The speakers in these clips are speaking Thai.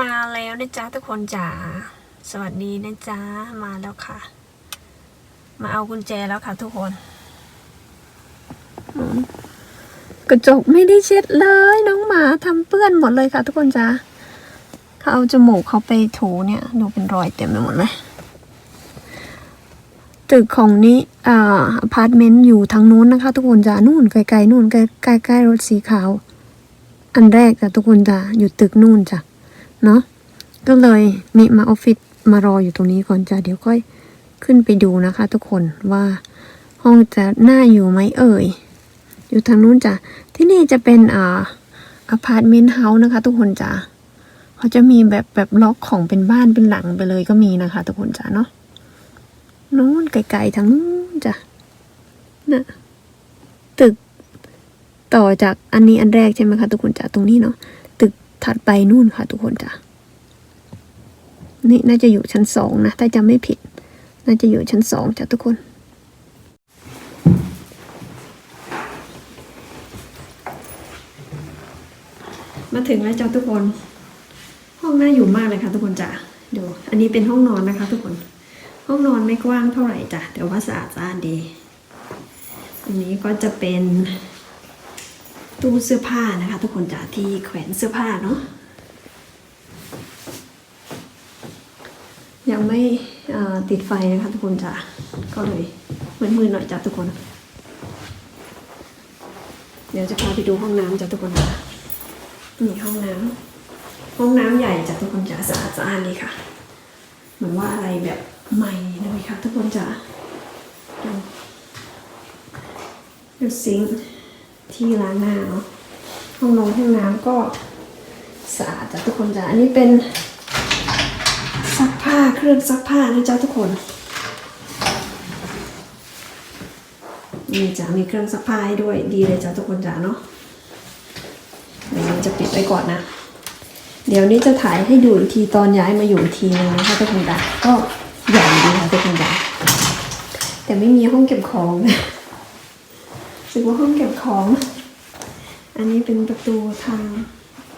มาแล้วนะจ๊ะทุกคนจ๋าสวัสดีนะจ๊ะมาแล้วค่ะ มาเอากุญแจแล้วค่ะทุกคน กระจกไม่ได้เช็ดเลย น้องหมาทำเปื้อนหมดเลยค่ะ ทุกคนจ๋าเขาเอาจมูกเขาไปถูเนี่ยดูเป็นรอยเต็มไปหมดเลยตึกของนี้อ่าอพาร์ตเมนต์อยู่ทางนู้นนะคะ ทุกคนจ้านู่นไกลๆนู่นใกล้ใกล้ๆรถสีขาว อันแรกจ้ะทุกคนจ้าอยู่ตึกนู่นจ้ะ เนาะก็เลยนี่มาออฟฟิศมารออยู่ตรงนี้ก่อนจ้ะเดี๋ยวค่อยขึ้นไปดูนะคะ ทุกคนว่าห้องจะน่าอยู่ไหมเอ่ย อยู่ทางนู้นจ้ะที่นี่จะเป็นอ่าอพาร์ตเมนต์เฮาส์นะคะ ทุกคนจ้ะเขาจะมีแบบแบบล็อกของเป็นบ้านเป็นหลังไปเลยก็มีนะคะ ทุกคนจ้ะเนาะนู้นไกลๆทางนู้นจ้ะน่ะตึกต่อจากอันนี้อันแรกใช่ไหมคะทุกคนจ้ะตรงนี้เนาะ ถัดไปนู่นค่ะทุกคนจ้ะนี่น่าจะอยู่ชั้นสองนะ ถ้าจำไม่ผิด น่าจะอยู่ชั้นสองจ้ะทุกคน มาถึงแล้วจ้ะทุกคน ห้องน่าอยู่มากเลยค่ะทุกคนจ้ะดูอันนี้เป็นห้องนอนนะคะ ทุกคน ห้องนอนไม่กว้างเท่าไหร่จ้ะแต่ว่าสะอาดสะอาดดี อันนี้ก็จะเป็น ตู้เสื้อผ้านะคะ ทุกคนจ้ะที่แขวนเสื้อผ้าเนาะยังไม่ติดไฟนะคะทุกคนจ้ะก็เลยมืดๆหน่อยจ้ะทุกคน เดี๋ยวจะพาไปดูห้องน้ำจ้ะทุกคนจ้ะนี่ห้องน้ำห้องน้ำใหญ่จ้ะทุกคนจ้ะสะอาดสะอาดดีค่ะเหมือนว่าอะไรแบบใหม่เลยค่ะทุกคนจ๋าดูดูซิงค์ ที่ล้างหน้าเนาะห้องนอนห้องน้ำก็สะอาดจ้ะทุกคนจ๋าอันนี้เป็นซักผ้าเครื่องซักผ้านะจ๊ะทุกคนนี่จ้ะมีเครื่องซักผ้าให้ด้วยดีเลยจ้ะทุกคนจ๋าเนาะเดี๋ยวจะปิดไว้ก่อนนะ เดี๋ยวนี้จะถ่ายให้ดูอีกทีตอนย้ายมาอยู่อีกทีนึงนะคะทุกคนจ้ะก็ใหญ่ดีค่ะทุกคนจ้ะแต่ไม่มีห้องเก็บของนะ สึกว่าห้องเก็บของ อันนี้เป็นประตูทาง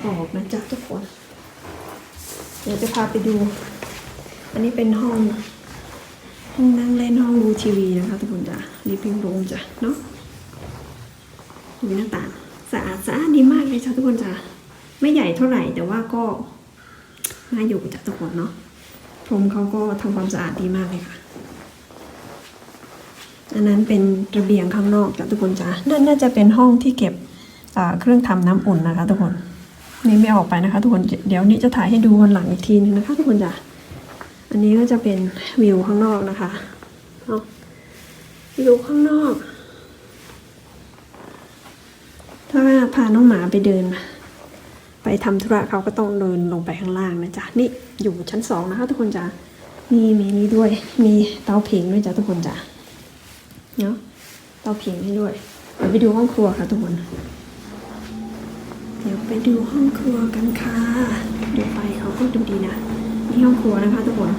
ออกนะจ๊ะทุกคน เดี๋ยวจะพาไปดู อันนี้เป็นห้อง ห้องนั่งเล่นห้องดูทีวีนะคะทุกคนจ้ะรีพิงรูมจ้ะเนาะมีหน้าต่างสะอาดสะอาดดีมากเลยจ้ะทุกคนจ้ะไม่ใหญ่เท่าไหร่แต่ว่าก็น่าอยู่จากทุกคนเนาะพรมเขาก็ทำความสะอาดดีมากเลยค่ะ อันนั้นเป็นระเบียงข้างนอกจากทุกคนจ้านั่นน่าจะเป็นห้องที่เก็บเครื่องทำน้ำอุ่นนะคะ ทุกคนนี่ไม่ออกไปนะคะ ทุกคนเดี๋ยวนี้จะถ่ายให้ดูวันหลังอีกทีนึงนะคะ ทุกคนจ้าอันนี้ก็จะเป็นวิวข้างนอกนะคะวิวข้างนอก ถ้าพาน้องหมาไปเดิน ไปทำธุระเขาก็ต้องเดินลงไปข้างล่างนะจ๊ะนี่อยู่ชั้นสองนะคะ ทุกคนจ้ะมีมีนี่ด้วยมีเตาผิงด้วยจ้ะทุกคนจ้ะ เนาะเตาผิงให้ด้วย เดี๋ยวไปดูห้องครัวค่ะทุกคน เดี๋ยวไปดูห้องครัวกันค่ะดูไฟเขาก็ดูดีนะนี่ห้องครัวนะคะทุกคน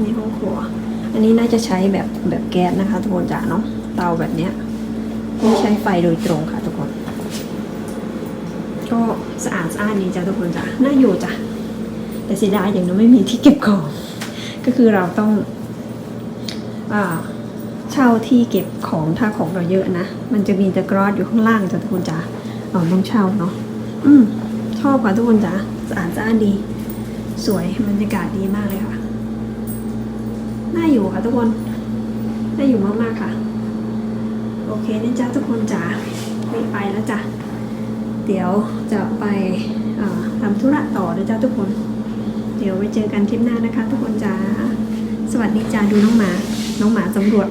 นี่ห้องครัว อันนี้น่าจะใช้แบบแบบแก๊สนะคะ ทุกคนจ้ะเนาะ เตาแบบเนี้ยไม่ใช้ไฟโดยตรงค่ะทุกคน ก็สะอาดสะอาดดีจ้ะทุกคนจ้ะน่าอยู่จ้ะแต่เสียดายอย่างนั้นไม่มีที่เก็บของ ก็คือเราต้องอเช่าที่เก็บของถ้าของเราเยอะนะ มันจะมีตะกร้ออยู่ข้างล่างจ้ะทุกคนจ้ะเราต้องเช่าเนาะอืมชอบค่ะทุกคนจ้ะสะอาดสะอาดดี สวยบรรยากาศดีมากเลยค่ะน่าอยู่ค่ะทุกคนน่าอยู่มากๆค่ะ โอเคนะจ๊ะทุกคนจ๋าไม่ไปแล้วจ้ะเดี๋ยวจะไปทำธุระต่อนะจ๊ะทุกคน เดี๋ยวไว้เจอกันทริปหน้านะคะ ทุกคนจ้า สวัสดีจ้าดูน้องหมา น้องหมาสำรวจ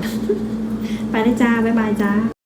ไปเลยจ้า บ๊ายบายจ้า